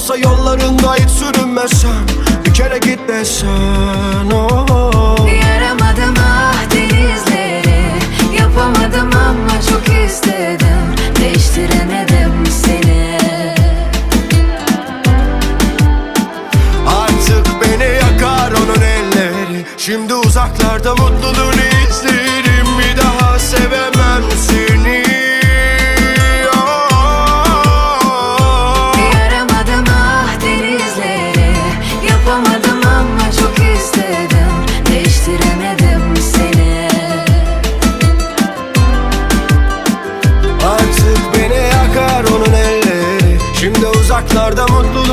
sorsa yollarında hiç sürünmesen Bir kere git desen oh. Yaramadım ah denizleri Yapamadım ama çok istedim. Değiştiremedim seni. Artık beni yakar onun elleri. Şimdi uzaklarda mutluluğunu izlerim Yapamadım ama çok istedim. Değiştiremedim seni. Artık beni yakar onun elleri. Şimdi uzaklarda izlerim